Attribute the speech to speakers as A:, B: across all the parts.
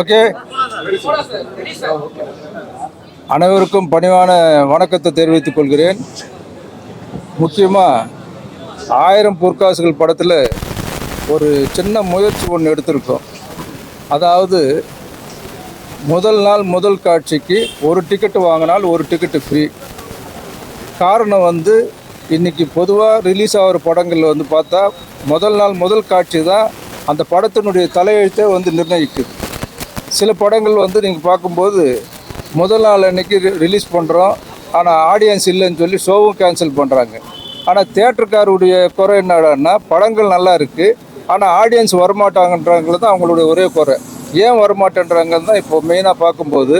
A: Okay. அனைவருக்கும் பணிவான வணக்கத்தை தெரிவித்துக் கொள்கிறேன். முக்கியமாக ஆயிரம் பொற்காசுகள் படத்தில் ஒரு சின்ன முயற்சி ஒன்று எடுத்திருக்கோம். அதாவது முதல் நாள் முதல் காட்சிக்கு ஒரு டிக்கெட்டு வாங்கினால் ஒரு டிக்கெட்டு ஃப்ரீ காரணம் வந்து இன்னைக்கு பொதுவாக ரிலீஸ் ஆகிற படங்கள் வந்து பார்த்தா முதல் நாள் முதல் காட்சி தான் அந்த படத்தினுடைய தலையெழுத்தை வந்து நிர்ணயிக்குது சில படங்கள் வந்து நீங்கள் பார்க்கும்போது முதல் நாள் அன்றைக்கி ரிலீஸ் பண்ணுறோம் ஆனால் ஆடியன்ஸ் இல்லைன்னு சொல்லி ஷோவும் கேன்சல் பண்ணுறாங்க ஆனால் தேட்டருக்காருடைய குறை என்னடான்னா படங்கள் நல்லா இருக்குது ஆனால் ஆடியன்ஸ் வரமாட்டாங்கன்றாங்கிறது தான் அவங்களுடைய ஒரே குறை. ஏன் வரமாட்டேன்றாங்கன்னு தான் இப்போ மெயினாக பார்க்கும்போது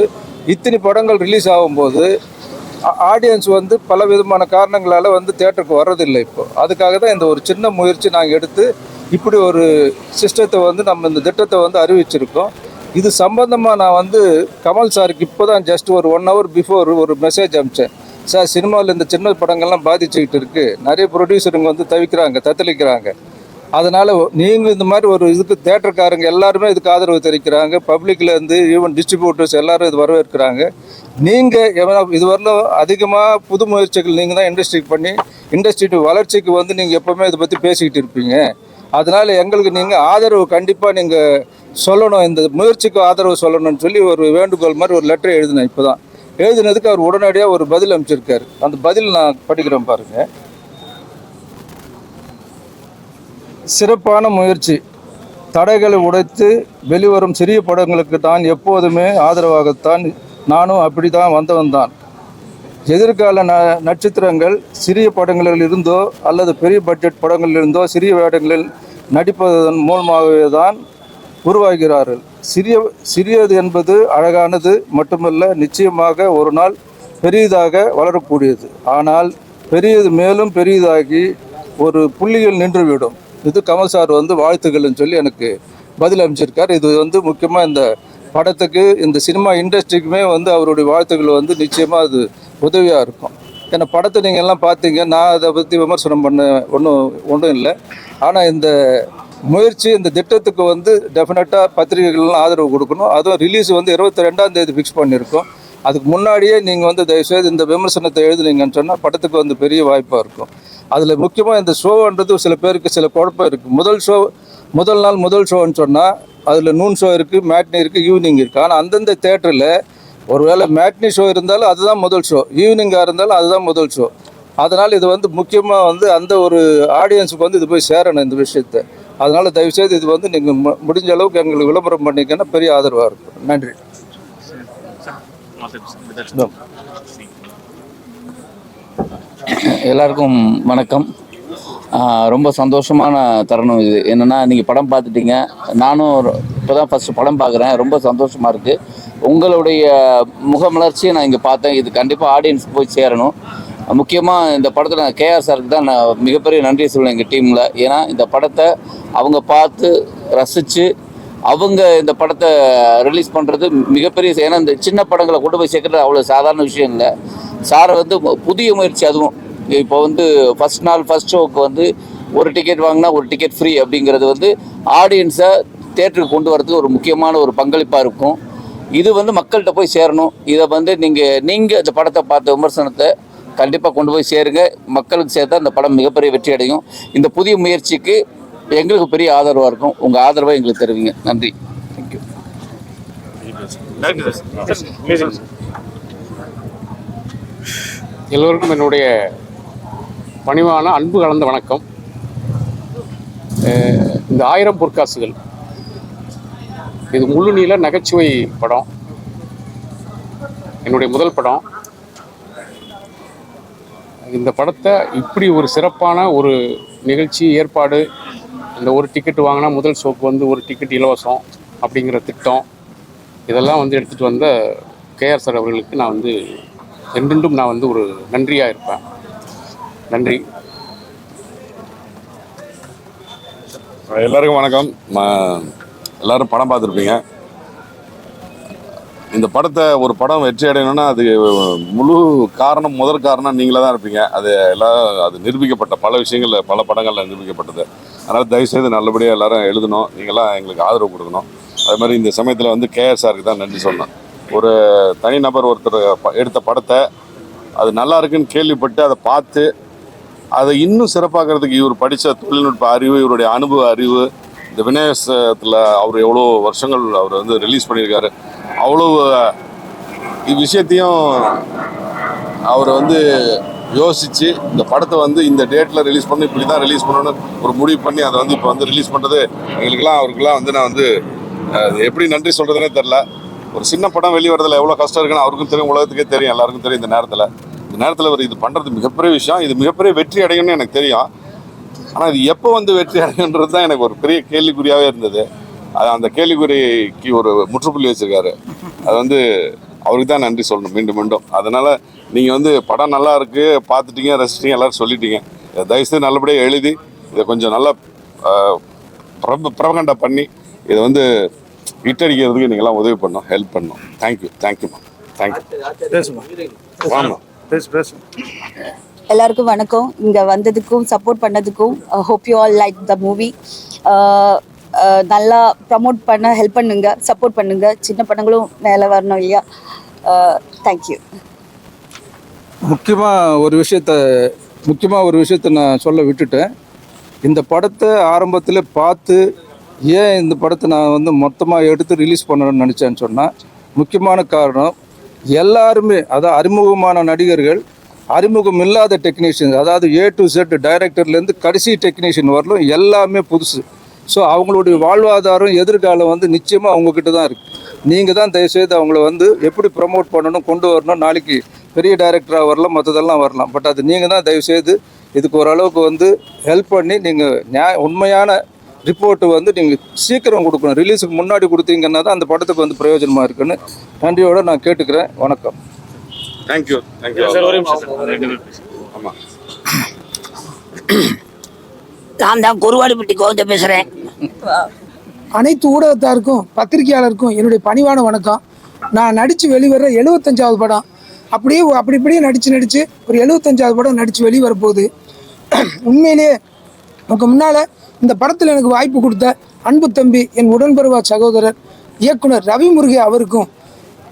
A: இத்தனை படங்கள் ரிலீஸ் ஆகும்போது ஆடியன்ஸ் வந்து பல விதமான காரணங்களால் வந்து தேட்டருக்கு வர்றதில்லை இப்போ. அதுக்காக தான் இந்த ஒரு சின்ன முயற்சி நாங்கள் எடுத்து இப்படி ஒரு சிஸ்டத்தை வந்து நம்ம இந்த திட்டத்தை வந்து அறிவிச்சிருக்கோம். இது சம்பந்தமாக நான் வந்து கமல் சாருக்கு இப்போ தான் ஜஸ்ட் ஒரு ஒன் ஹவர் பிஃபோர் ஒரு மெசேஜ் அனுப்பிச்சேன் சார் சினிமாவில் இந்த சின்ன படங்கள்லாம் பாதிச்சுக்கிட்டு இருக்குது நிறைய ப்ரொடியூசருங்க வந்து தவிக்கிறாங்க தத்தளிக்கிறாங்க. அதனால் நீங்கள் இந்த மாதிரி ஒரு இதுக்கு தேட்டருக்காரங்க எல்லாருமே இதுக்கு ஆதரவு தெரிவிக்கிறாங்க. பப்ளிக்லேருந்து ஈவன் டிஸ்ட்ரிபியூட்டர்ஸ் எல்லாரும் இது வரவேற்கிறாங்க. நீங்கள் எவ்வளோ இதுவரையிலும் அதிகமாக புது முயற்சிகள் நீங்கள் தான் இண்டஸ்ட்ரிக்கு பண்ணி இண்டஸ்ட்ரி வளர்ச்சிக்கு வந்து நீங்கள் எப்போவுமே இதை பற்றி பேசிக்கிட்டு இருப்பீங்க. அதனால் எங்களுக்கு நீங்கள் ஆதரவு கண்டிப்பாக நீங்கள் சொல்லணும் இந்த முயற்சிக்கு ஆதரவு சொல்லணும்னு சொல்லி ஒரு வேண்டுகோள் மாதிரி ஒரு லெட்டர் எழுதினேன் இப்போ தான் எழுதினதுக்கு அவர் உடனடியாக ஒரு பதில் அமைச்சிருக்கார் அந்த பதில் நான் படிக்கிறேன் பாருங்கள் சிறப்பான முயற்சி. தடைகளை உடைத்து வெளிவரும் சிறிய படங்களுக்கு தான் எப்போதுமே ஆதரவாகத்தான் நானும் அப்படி தான் வந்தவன் தான் எதிர்கால ந நட்சத்திரங்கள் சிறிய படங்களில் இருந்தோ அல்லது பெரிய பட்ஜெட் படங்களில் இருந்தோ சிறிய வேடங்களில் நடிப்பதன் மூலமாகவே தான் உருவாகிறார்கள். சிறிய சிறியது என்பது அழகானது மட்டுமல்ல நிச்சயமாக ஒரு நாள் பெரியதாக வளரக்கூடியது. ஆனால் பெரியது மேலும் பெரியதாகி ஒரு புள்ளியில் நின்றுவிடும். இது கமல் சார் வந்து வாழ்த்துக்கள்னு சொல்லி எனக்கு பதில் அமைச்சிருக்கார் இது வந்து முக்கியமாக இந்த படத்துக்கு இந்த சினிமா இண்டஸ்ட்ரிக்குமே வந்து அவருடைய வாழ்த்துக்கள் வந்து நிச்சயமாக அது உதவியாக இருக்கும். ஏன்னா படத்தை நீங்கள் எல்லாம் பார்த்தீங்க. நான் அதை பற்றி விமர்சனம் பண்ண ஒன்றும் ஒன்றும் இல்லை. ஆனால் இந்த முயற்சி இந்த திட்டத்துக்கு வந்து டெஃபினட்டாக பத்திரிகைகள்லாம் ஆதரவு கொடுக்கணும். அதுவும் ரிலீஸ் வந்து இருபத்தி ரெண்டாம் தேதி ஃபிக்ஸ் பண்ணியிருக்கோம். அதுக்கு முன்னாடியே நீங்கள் வந்து தயவுசெய்து இந்த விமர்சனத்தை எழுதுனீங்கன்னு சொன்னால் படத்துக்கு வந்து பெரிய வாய்ப்பாக இருக்கும். அதில் முக்கியமாக இந்த ஷோன்றது சில பேருக்கு சில குழப்பம் இருக்குது முதல் ஷோ முதல் நாள் முதல் ஷோன்னு சொன்னால் அதில் நூன் ஷோ இருக்குது மேட்னி இருக்குது ஈவினிங் இருக்குது ஆனால் அந்தந்த தேட்டரில் ஒருவேளை மேட்னி ஷோ இருந்தாலும் அதுதான் முதல் ஷோ ஈவினிங்காக இருந்தாலும் அதுதான் முதல் ஷோ அதனால் இது வந்து முக்கியமாக வந்து அந்த ஒரு ஆடியன்ஸுக்கு வந்து இது போய் சேரணும் இந்த விஷயத்தை. அதனால் தயவுசெய்து இது வந்து நீங்கள் முடிஞ்ச அளவுக்கு எங்களுக்கு விளம்பரம் பண்ணிங்கன்னா பெரிய ஆதரவாக இருக்கும். நன்றி.
B: எல்லாருக்கும் வணக்கம். ரொம்ப சந்தோஷமான தருணம் இது. என்னென்னா நீங்கள் படம் பார்த்துட்டீங்க. நானும் இப்போ தான் ஃபஸ்ட்டு படம் பார்க்குறேன். ரொம்ப சந்தோஷமாக இருக்குது உங்களுடைய முகமலர்ச்சியை நான் இங்கே பார்த்தேன். இது கண்டிப்பாக ஆடியன்ஸ் போய் சேரணும். முக்கியமாக இந்த படத்தில் நான் கேஆர் சாருக்கு தான் நான் மிகப்பெரிய நன்றி சொல்லுவேன் எங்கள் டீமில் ஏன்னா இந்த படத்தை அவங்க பார்த்து ரசித்து அவங்க இந்த படத்தை ரிலீஸ் பண்ணுறது மிகப்பெரிய ஏன்னா இந்த சின்ன படங்களை கொண்டு போய் சேர்க்குறது அவ்வளோ சாதாரண விஷயம் இல்லை. சாரை வந்து புதிய முயற்சி அதுவும். இப்போ வந்து ஃபஸ்ட் நாள் ஃபஸ்ட் ஷோவுக்கு வந்து ஒரு டிக்கெட் வாங்கினா ஒரு டிக்கெட் ஃப்ரீ அப்படிங்கிறது வந்து ஆடியன்ஸை தேட்டருக்கு கொண்டு வரதுக்கு ஒரு முக்கியமான ஒரு பங்களிப்பாக இருக்கும். இது வந்து மக்கள்கிட்ட போய் சேரணும். இதை வந்து நீங்கள் நீங்கள் இந்த படத்தை பார்த்த விமர்சனத்தை கண்டிப்பாக கொண்டு போய் சேருங்க. மக்களுக்கு சேர்த்தா இந்த படம் மிகப்பெரிய வெற்றி அடையும். இந்த புதிய முயற்சிக்கு எங்களுக்கு பெரிய ஆதரவாக இருக்கும். உங்கள் ஆதரவை எங்களுக்கு தருவீங்க. நன்றி. தேங்க்யூ
C: எல்லோருக்கும் என்னுடைய பணிவான அன்பு கலந்த வணக்கம். இந்த ஆயிரம் பொற்காசுகள் இது முழு நீள நகைச்சுவை படம். என்னுடைய முதல் படம். இந்த படத்தை இப்படி ஒரு சிறப்பான ஒரு நிகழ்ச்சி ஏற்பாடு இந்த ஒரு டிக்கெட் வாங்கினா முதல் ஷோக்கு வந்து ஒரு டிக்கெட் இலவசம் அப்படிங்கிற திட்டம் இதெல்லாம் வந்து எடுத்துகிட்டு வந்த கேஆர் சார் அவர்களுக்கு நான் வந்து என்றென்றும் நான் வந்து ஒரு நன்றியாக இருப்பேன். நன்றி.
D: எல்லாருக்கும் வணக்கம். ம- எல்லாரும் படம் பார்த்துருப்பீங்க. இந்த படத்தை ஒரு படம் வெற்றி அடையணும்னா அது முழு காரணம் முதற் காரணம் நீங்களே தான் இருப்பீங்க. அது எல்லாம் அது நிரூபிக்கப்பட்ட பல விஷயங்களில் பல படங்களில் நிரூபிக்கப்பட்டது. அதனால் தயவுசெய்து நல்லபடியாக எல்லாரும் எழுதணும். நீங்களாம் எங்களுக்கு ஆதரவு கொடுக்கணும். அது மாதிரி இந்த சமயத்தில் வந்து கேஎஸ்ஆருக்கு தான் நன்றி சொன்னேன் ஒரு தனிநபர் ஒருத்தர் எடுத்த படத்தை அது நல்லா இருக்குன்னு கேள்விப்பட்டு அதை பார்த்து அதை இன்னும் சிறப்பாக்கிறதுக்கு இவர் படித்த தொழில்நுட்ப அறிவு இவருடைய அனுபவ அறிவு இந்த விநாயகத்தில் அவர் எவ்வளோ வருஷங்கள் அவர் வந்து ரிலீஸ் பண்ணியிருக்காரு அவ்வளோ இது விஷயத்தையும் அவர் வந்து யோசித்து இந்த படத்தை வந்து இந்த டேட்டில் ரிலீஸ் பண்ணி இப்படி தான் ரிலீஸ் பண்ணணும்னு ஒரு முடிவு பண்ணி அதை வந்து இப்போ வந்து ரிலீஸ் பண்ணுறது எங்களுக்கெல்லாம் அவருக்கெல்லாம் வந்து நான் வந்து அது எப்படி நன்றி சொல்கிறதுனே தெரில ஒரு சின்ன படம் வெளியே வரதுல எவ்வளோ கஷ்டம் இருக்குன்னு அவருக்கும் தெரியும் உலகத்துக்கே தெரியும் எல்லாருக்கும் தெரியும் இந்த நேரத்தில். இந்த நேரத்தில் அவர் இது பண்ணுறது மிகப்பெரிய விஷயம். இது மிகப்பெரிய வெற்றி அடையும்னு எனக்கு தெரியும். ஆனால் இது எப்போ வந்து வெற்றி அடையுன்றது தான் எனக்கு ஒரு பெரிய கேள்விக்குறியாகவே இருந்தது. அது அந்த கேள்விக்குறிக்கு ஒரு முற்றுப்புள்ளி வச்சிருக்காரு. அது வந்து அவருக்கு தான் நன்றி சொல்லணும் மீண்டும் மீண்டும். அதனால் நீங்கள் வந்து படம் நல்லா இருக்கு பார்த்துட்டீங்க ரசிச்சிட்டீங்க எல்லாரும் சொல்லிட்டீங்க. தயவுசெய்து நல்லபடியாக எழுதி இதை கொஞ்சம் நல்லா பிரப பிரபகண்டா பண்ணி இதை வந்து இட்டடிக்கிறதுக்கு நீங்களாம் உதவி பண்ணணும் ஹெல்ப் பண்ணணும். தேங்க்யூ தேங்க்யூம்மா தேங்க்யூ
A: பேசுமா?
D: வாங்க.
A: பேசு பேசு.
E: எல்லாருக்கும் வணக்கம். இங்கே வந்ததுக்கும் support பண்ணதுக்கும் hope you all like the movie நல்லா ப்ரமோட் பண்ண ஹெல்ப் பண்ணுங்க சப்போர்ட் பண்ணுங்க. சின்ன படங்களும் மேலே வரணும் இல்லையா? தேங்க்யூ
A: முக்கியமாக ஒரு விஷயத்த முக்கியமாக ஒரு விஷயத்த நான் சொல்ல விட்டுட்டேன். இந்த படத்தை ஆரம்பத்தில் பார்த்து ஏன் இந்த படத்தை நான் வந்து மொத்தமாக எடுத்து ரிலீஸ் பண்ணணும்னு நினச்சேன்னு சொன்னால் முக்கியமான காரணம் எல்லாருமே அதாவது அறிமுகமான நடிகர்கள் அறிமுகம் இல்லாத டெக்னீஷியன்ஸ் அதாவது ஏ டு செட் டைரக்டர்லேருந்து கடைசி டெக்னீஷியன் வரலும் எல்லாமே புதுசு. ஸோ அவங்களுடைய வாழ்வாதாரம் எதிர்காலம் வந்து நிச்சயமாக அவங்கக்கிட்ட தான் இருக்குது நீங்கள் தான் தயவுசெய்து அவங்கள வந்து எப்படி ப்ரமோட் பண்ணணும் கொண்டு வரணும் நாளைக்கு பெரிய டைரக்டராக வரலாம் மற்றதெல்லாம் வரலாம். பட் அது நீங்கள் தான் தயவுசெய்து இதுக்கு ஓரளவுக்கு வந்து ஹெல்ப் பண்ணி நீங்கள் நியாய உண்மையான ரிப்போர்ட்டு வந்து நீங்கள் சீக்கிரம் கொடுக்கணும். ரிலீஸுக்கு முன்னாடி கொடுத்தீங்கன்னா தான் அந்த படத்துக்கு வந்து பிரயோஜனமாக இருக்குன்னு நன்றியோட நான் கேட்டுக்கிறேன். வணக்கம்.
D: தேங்க்யூ தேங்க்யூ
C: சார் ஒரு நிமிஷம்.
D: ஆமாம்
F: நான் தான் குருவாடிப்பட்டி கோவிந்த பேசுகிறேன்
G: அனைத்து ஊடகத்தாருக்கும் பத்திரிகையாளருக்கும் என்னுடைய பணிவான வணக்கம். நான் நடித்து வெளிவர எழுபத்தஞ்சாவது படம். அப்படியே அப்படி இப்படியே நடித்து நடித்து ஒரு எழுபத்தஞ்சாவது படம் நடித்து வெளிவர போகுது உண்மையிலேயே உங்கள் முன்னால் இந்த படத்தில் எனக்கு வாய்ப்பு கொடுத்த அன்பு தம்பி என் உடன்பிறவா சகோதரர் இயக்குனர் ரவி முருகே அவருக்கும்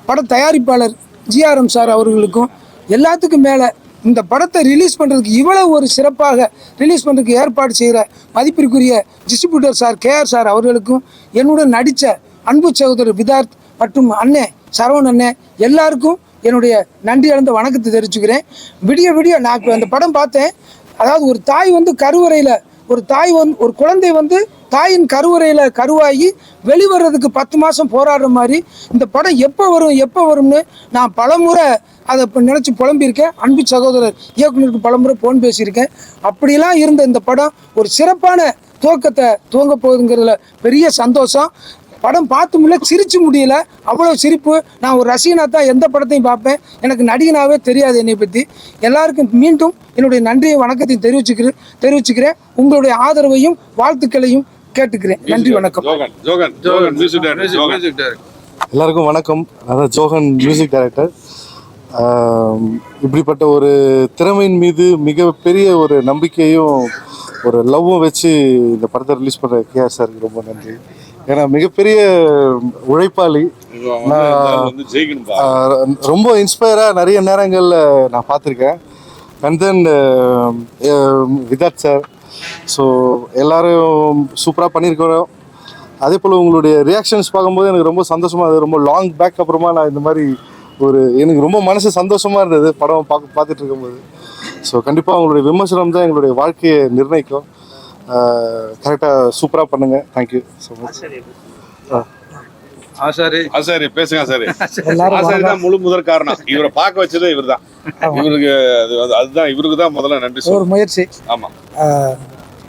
G: பட தயாரிப்பாளர் ஜிஆர்எம் சார் அவர்களுக்கும் எல்லாத்துக்கும் மேலே இந்த படத்தை ரிலீஸ் பண்ணுறதுக்கு இவ்வளவு ஒரு சிறப்பாக ரிலீஸ் பண்ணுறதுக்கு ஏற்பாடு செய்கிற மதிப்பிற்குரிய டிஸ்ட்ரிபியூட்டர் சார் கேஆர் சார் அவர்களுக்கும் என்னுடன் நடித்த அன்பு சகோதரர் விதார்த் மற்றும் அண்ணே சரவண் அண்ணே எல்லாருக்கும் என்னுடைய நன்றி அளந்த வணக்கத்தை தெரிவிச்சுக்கிறேன். விடிய விடிய நான் இப்போ அந்த படம் பார்த்தேன். அதாவது ஒரு தாய் வந்து கருவறையில் ஒரு தாய் வந்து ஒரு குழந்தை வந்து தாயின் கருவறையில் கருவாகி வெளிவர்றதுக்கு பத்து மாதம் போராடுற மாதிரி இந்த படம் எப்போ வரும் எப்போ வரும்னு நான் பலமுறை அதை இப்போ நினச்சி புலம்பியிருக்கேன். அன்பு சகோதரர் இயக்குனருக்கு பலமுறை ஃபோன் பேசியிருக்கேன். அப்படிலாம் இருந்த இந்த படம் ஒரு சிறப்பான துவக்கத்தை துவங்க போகுதுங்கிறதுல பெரிய சந்தோஷம். படம் பார்த்து முடியல சிரிச்சு முடியல. அவ்வளோ சிரிப்பு. நான் ஒரு ரசிகனாக தான் எந்த படத்தையும் பார்ப்பேன். எனக்கு நடிகனாகவே தெரியாது என்னை பற்றி எல்லாருக்கும் மீண்டும் என்னுடைய நன்றியை வணக்கத்தையும் தெரிவிச்சுக்கிறேன் தெரிவிச்சுக்கிறேன். உங்களுடைய ஆதரவையும் வாழ்த்துக்களையும் கேட்டுக்கிறேன். நன்றி வணக்கம்.
D: ஜோகன் ஜோகன் ஜோகன் ஜோகன்
H: எல்லாருக்கும் வணக்கம். நான் தான் ஜோஹன் மியூசிக் டைரக்டர் இப்படிப்பட்ட ஒரு திறமையின் மீது மிகப்பெரிய ஒரு நம்பிக்கையும் ஒரு லவ்வும் வச்சு இந்த படத்தை ரிலீஸ் பண்ணுற கேஆர் சாருக்கு ரொம்ப நன்றி. ஏன்னா மிகப்பெரிய உழைப்பாளி. நான்
D: வந்து ஜெயிக்கணும்
H: ஆஹ், ரொம்ப இன்ஸ்பயராக நிறைய நேரங்களில் நான் பார்த்துருக்கேன். அண்ட் தென் விதாத் சார் ஸோ எல்லாரும் சூப்பராக பண்ணியிருக்கிறோம் அதே போல் உங்களுடைய ரியாக்ஷன்ஸ் பார்க்கும்போது எனக்கு ரொம்ப சந்தோஷமாக இருந்தது. ரொம்ப லாங் பேக் அப்புறமா நான் இந்த மாதிரி ஒரு எனக்கு ரொம்ப மனசு சந்தோஷமாக இருந்தது படம் பார்க்க பார்த்துட்டு இருக்கும்போது. ஸோ கண்டிப்பாக உங்களுடைய விமர்சனம் தான் எங்களுடைய வாழ்க்கையை நிர்ணயிக்கும். கரெக்டாக சூப்பராக பண்ணுங்கள் thank you so much
A: Achari.
D: Achari பேசுங்க ஆசாரி.
G: எல்லாரும்
D: ஆசாரி தான் முழு முதற் காரணம். இவரை பார்க்க வச்சதே இவர் தான் இவருக்கு அது அது- அதுதான் இவருக்கு தான் முதல்ல நன்றி
G: ஒரு முயற்சி.
D: ஆமா.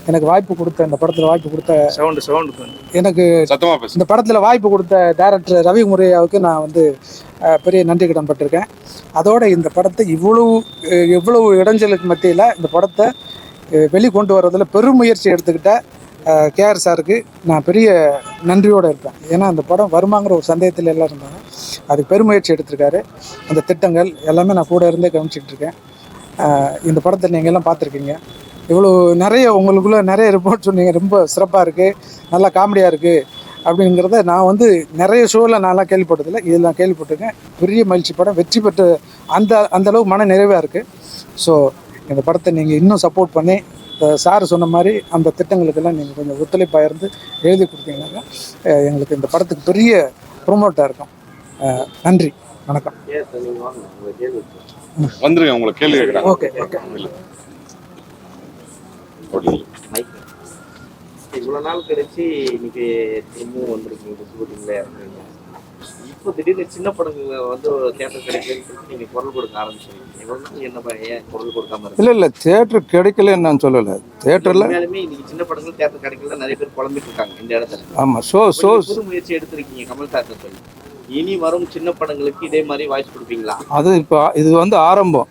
G: எனக்கு வாய்ப்பு கொடுத்த இந்த படத்தில் வாய்ப்பு கொடுத்த
A: சவுண்டு சவுண்டு
G: எனக்கு
D: சத்தமா பேசு.
G: இந்த படத்தில் வாய்ப்பு கொடுத்த டைரக்டர் ரவி முறையாவுக்கு நான் வந்து பெரிய நன்றி கடன் பட்டிருக்கேன். அதோட இந்த படத்தை இவ்வளவு அஹ், இவ்வளவு இடைஞ்சலுக்கு மத்தியில் இந்த படத்தை அஹ், வெளி கொண்டு வர்றதில் பெரும் முயற்சி எடுத்துக்கிட்ட கேஆர் சாருக்கு நான் பெரிய நன்றியோடு இருப்பேன். ஏன்னா அந்த படம் வருமாங்கிற ஒரு சந்தேகத்தில் எல்லாம் இருந்தாங்க. அதுக்கு பெருமுயற்சி எடுத்திருக்காரு. அந்த திட்டங்கள் எல்லாமே நான் கூட இருந்தே கவனிச்சிட்டு இருக்கேன். இந்த படத்தை நீங்கள் எல்லாம் பார்த்துருக்கீங்க. இவ்வளோ நிறைய உங்களுக்குள்ளே நிறைய ரிப்போர்ட் சொன்னீங்க. ரொம்ப சிறப்பாக இருக்குது நல்லா காமெடியாக இருக்குது அப்படிங்கிறத நான் வந்து நிறைய ஷோவில் நான்லாம் கேள்விப்பட்டதில்லை. இதெல்லாம் கேள்விப்பட்டிருக்கேன். பெரிய மகிழ்ச்சி படம். வெற்றி பெற்று அந்த அந்தளவுக்கு மன நிறைவாக இருக்குது ஸோ இந்த படத்தை நீங்கள் இன்னும் சப்போர்ட் பண்ணி சார் சொன்ன மாதிரி அந்த திட்டங்களுக்கெல்லாம் நீங்கள் கொஞ்சம் ஒத்துழைப்பாக இருந்து எழுதி கொடுத்தீங்கன்னாக்கா எங்களுக்கு இந்த படத்துக்கு பெரிய ப்ரொமோட்டாக இருக்கும். நன்றி. வணக்கம்.
D: வந்துருங்க உங்களை கேள்வி கேட்குறேன்.
G: Okay okay.
I: இவ்வளவு நாள் கழிச்சு இன்னைக்கு திரும்பவும் வந்திருக்கீங்க இப்போ திடீர்னு சின்ன படங்கள் வந்து தேட்டர் கிடைக்கலன்னு சொல்லிட்டு நீங்க குரல் கொடுக்க நாள் என்ன ஏன் குரல் கொடுக்காம
A: இல்லை இல்லை தேட்டர் கிடைக்கலன்னு நான் சொல்லலை. தேட்டரில்
I: இன்னைக்கு சின்ன படங்கள் தேட்டர் கிடைக்கல நிறைய பேர் புலம்பிட்டு இருக்காங்க இந்த இடத்துல.
A: ஆமாம் ஷோ ஷோ
I: புது முயற்சி எடுத்திருக்கீங்க கமல் சார் சொல்லி. இனி வரும் சின்ன படங்களுக்கு இதே மாதிரி வாய்ஸ் கொடுப்பீங்களா?
A: அது இப்போ இது வந்து ஆரம்பம்.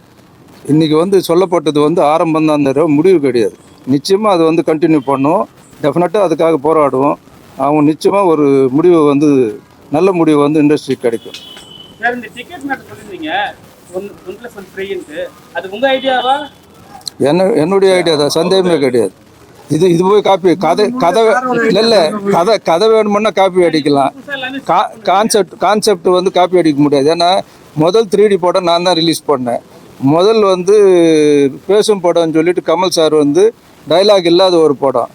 A: இன்னைக்கு வந்து சொல்லப்பட்டது வந்து ஆரம்பம் தான் தவிர முடிவு கிடையாது. நிச்சயமாக அது வந்து கண்டினியூ பண்ணுவோம் டெஃபினட்டாக அதுக்காக போராடுவோம். அவங்க நிச்சயமாக ஒரு முடிவு வந்து நல்ல முடிவு வந்து இண்டஸ்ட்ரி கிடைக்கும்.
J: சார் இந்த டிக்கெட் மேட்டர் சொல்லியிருந்தீங்க ஒன் பிளஸ் ஒன் ஃப்ரீன்ட்டு அது உங்க ஐடியாவா
A: என்ன என்னுடைய ஐடியா தான். சந்தேகமே கிடையாது. இது இது போய் காப்பி கதை கதை இல்லை இல்லை. கதை கதை வேணுமுன்னா காப்பி அடிக்கலாம். கா கான்செப்ட் கான்செப்ட் வந்து காப்பி அடிக்க முடியாது. ஏன்னா முதல் த்ரீ டி படம் நான் தான் ரிலீஸ் பண்ணேன். முதல் வந்து பேசும் படம்னு சொல்லிட்டு கமல் சார் வந்து டைலாக் இல்லாத ஒரு படம்.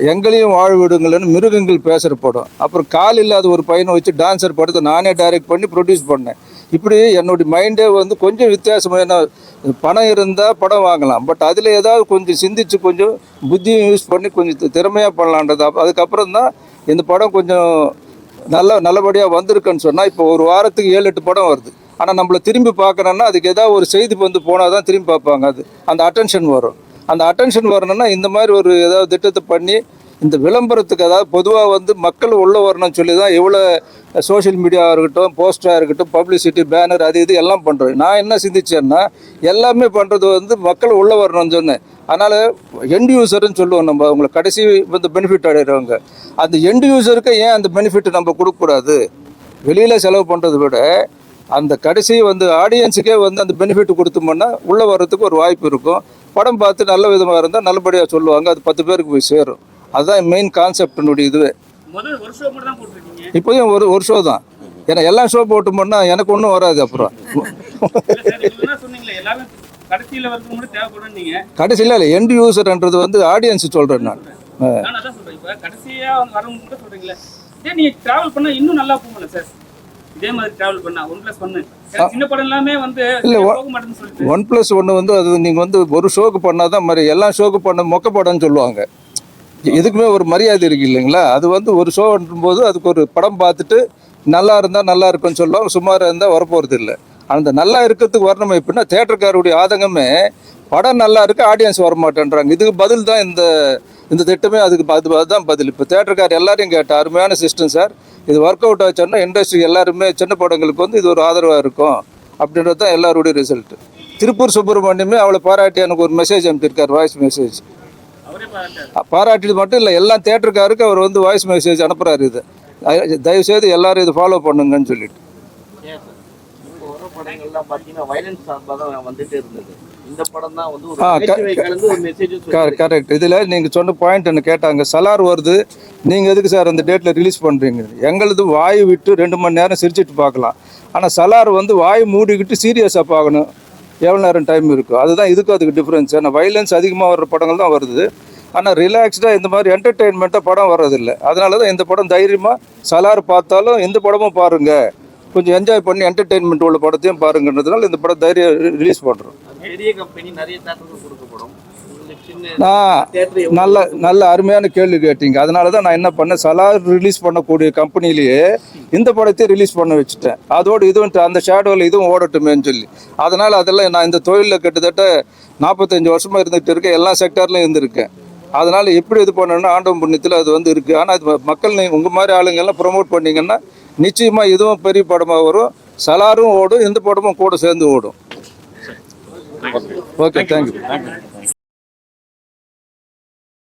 A: எங்களையும் வாழ்விடுங்கள்னு மிருகங்கள் பேசுகிற படம். அப்புறம் கால் இல்லாத ஒரு பையனை வச்சு டான்சர் படத்தை நானே டைரக்ட் பண்ணி ப்ரொடியூஸ் பண்ணேன். இப்படி என்னுடைய மைண்டே வந்து கொஞ்சம் வித்தியாசமாக என்ன பணம் இருந்தால் படம் வாங்கலாம். பட் அதில் ஏதாவது கொஞ்சம் சிந்திச்சு கொஞ்சம் புத்தியும் யூஸ் பண்ணி கொஞ்சம் திறமையாக பண்ணலான்றது. அப்ப- அதுக்கப்புறம் தான் இந்த படம் கொஞ்சம் நல்ல நல்லபடியாக வந்திருக்குன்னு சொன்னால் இப்போ ஒரு வாரத்துக்கு ஏழு எட்டு படம் வருது. ஆனால் நம்மளை திரும்பி பார்க்கணுன்னா அதுக்கு ஏதாவது ஒரு செய்தி வந்து போனால் தான் திரும்பி பார்ப்பாங்க. அது அந்த அட்டென்ஷன் வரும். அந்த அட்டென்ஷன் வரணும்னா இந்த மாதிரி ஒரு ஏதாவது திட்டத்தை பண்ணி இந்த விளம்பரத்துக்கு அதாவது பொதுவாக வந்து மக்கள் உள்ளே வரணும்னு சொல்லி தான் எவ்வளோ சோஷியல் மீடியாவாக இருக்கட்டும் போஸ்டராக இருக்கட்டும் பப்ளிசிட்டி பேனர் அது இது எல்லாம் பண்ணுறது நான் என்ன சிந்திச்சேன்னா எல்லாமே பண்ணுறது வந்து மக்கள் உள்ளே வரணும்னு சொன்னேன். அதனால் எண்ட் யூசர்னு சொல்லுவோம் நம்ம அவங்களை கடைசி வந்து பெனிஃபிட் அடைகிறவங்க அந்த எண்ட் யூசருக்கு ஏன் அந்த பெனிஃபிட் நம்ம கொடுக்கக்கூடாது? வெளியில் செலவு பண்ணுறதை விட அந்த கடைசி வந்து ஆடியன்ஸுக்கே வந்து அந்த பெனிஃபிட் கொடுத்தோம்னா உள்ளே வர்றதுக்கு ஒரு வாய்ப்பு இருக்கும். படம் பார்த்து நல்ல விதமாக இருந்தால் நல்லபடியாக சொல்லுவாங்க. அது பத்து பேருக்கு போய் சேரும். அதுதான் மெயின் கான்செப்டினுடைய இதுவே. இப்போயும் ஒரு ஒரு ஷோ தான். ஏன்னா எல்லா ஷோ போட்டோம்னா எனக்கு ஒன்றும் வராது அப்புறம்.
J: கடைசியில
A: இல்லை எண்ட் யூசர்ன்றது வந்து ஆடியன்ஸ் சொல்கிறேன் நான்.
J: நான் அதான் சொல்றேன் இப்ப கடைசியா வந்து வரவங்க மட்டும் சொல்றீங்களே இதே நீங்க டிராவல் பண்ணா இன்னும் நல்லா போகல சார் இதே மாதிரி டிராவல் பண்ணா ஒன் பிளஸ் ஒன்னு சின்ன படம் எல்லாமே வந்து
A: ஒன் ப்ளஸ் ஒன்று வந்து அது நீங்கள் வந்து ஒரு ஷோக்கு பண்ணால் தான் மாதிரி எல்லா ஷோக்கு பண்ண மொக்க படம்னு சொல்லுவாங்க. எதுக்குமே ஒரு மரியாதை இருக்கு இல்லைங்களா? அது வந்து ஒரு ஷோ போது அதுக்கு ஒரு படம் பார்த்துட்டு நல்லா இருந்தால் நல்லா இருக்குன்னு சொல்லுவாங்க. சுமாராக இருந்தால் வரப்போகிறது இல்லை. அந்த நல்லா இருக்கிறதுக்கு வரணும் எப்படின்னா தேட்டருக்காருடைய ஆதங்கமே படம் நல்லா இருக்கு ஆடியன்ஸ் வர மாட்டேன்றாங்க இதுக்கு பதில் தான் இந்த இந்த திட்டமே அதுக்கு அது அதுதான் பதில். இப்போ தேட்டருக்கார் எல்லாரையும் கேட்ட அருமையான சிஸ்டம் சார் இது ஒர்க் அவுட் ஆச்சுன்னா இண்டஸ்ட்ரி எல்லாருமே சின்ன படங்களுக்கு வந்து இது ஒரு ஆதரவாக இருக்கும் அப்படின்றது தான் எல்லாருடைய ரிசல்ட் திருப்பூர் சுப்பிரமணியமே அவளை பாராட்டி எனக்கு ஒரு மெசேஜ் அனுப்பியிருக்கார் வாய்ஸ் மெசேஜ் பாராட்டியது மட்டும் இல்லை எல்லா தேட்டருக்காருக்கு அவர் வந்து வாய்ஸ் மெசேஜ் அனுப்புகிறாரு இது. தய- தயவுசெய்து எல்லாரும் இதை ஃபாலோ பண்ணுங்கன்னு சொல்லிட்டு.
I: படங்கள்லாம் பார்த்தீங்கன்னா வயலன்ஸ் சார்பாக தான் வந்துட்டே இருந்தது. இந்த படம் தான் வந்து
A: கரெக்ட் இதில் நீங்கள் சொன்ன பாயிண்ட் என்ன கேட்டாங்க. சலார் வருது. நீங்கள் எதுக்கு சார் அந்த டேட்டில் ரிலீஸ் பண்ணுறீங்க எங்களது வாய் விட்டு ரெண்டு மணி நேரம் சிரிச்சிட்டு பார்க்கலாம். ஆனால் சலார் வந்து வாய் மூடிக்கிட்டு சீரியஸாக பார்க்கணும். எவ்வளோ நேரம் டைம் இருக்கும் அதுதான் இதுக்கும் அதுக்கு டிஃப்ரென்ஸ் ஏன்னா வைலன்ஸ் அதிகமாக வர்ற படங்கள் தான் வருது. ஆனால் ரிலாக்ஸ்டாக இந்த மாதிரி என்டர்டெயின்மெண்ட்டாக படம் வர்றதில்லை. அதனால தான் இந்த படம் தைரியமாக சலார் பார்த்தாலும் எந்த படமும் பாருங்கள் கொஞ்சம் என்ஜாய் பண்ணி என்டர்டெயின்மெண்ட் உள்ள படத்தையும் பாருங்கன்றதுனால இந்த படம் தைரியம் ரிலீஸ் பண்ணுறோம்
I: பெரிய கம்பெனி நிறைய தேட்டருக்கு கொடுக்கப்படும். உங்களுக்கு சின்ன
A: நான்
I: தேட்டர்
A: நல்ல நல்ல அருமையான கேள்வி கேட்டீங்க. அதனால தான் நான் என்ன பண்ணேன் சலார் ரிலீஸ் பண்ணக்கூடிய கம்பெனிலேயே இந்த படத்தையும் ரிலீஸ் பண்ண வச்சுட்டேன். அதோடு இதுவும் அந்த ஷேடோவில் இதுவும் ஓடட்டுமேன்னு சொல்லி. அதனால் அதெல்லாம் நான் இந்த தொழிலில் கிட்டத்தட்ட நாற்பத்தஞ்சு வருஷமாக இருந்துகிட்டு இருக்கேன். எல்லா செக்டார்லையும் இருந்திருக்கேன். அதனால் எப்படி இது பண்ணணும்னா ஆண்டவன் புண்ணியத்தில் அது வந்து இருக்குது ஆனால் இது மக்கள் உங்கள் மாதிரி ஆளுங்கெல்லாம் ப்ரொமோட் பண்ணீங்கன்னா நிச்சயமாக இதுவும் பெரிய படமாக வரும். சலாரும் ஓடும் இந்த படமும் கூட சேர்ந்து ஓடும். Okay thank you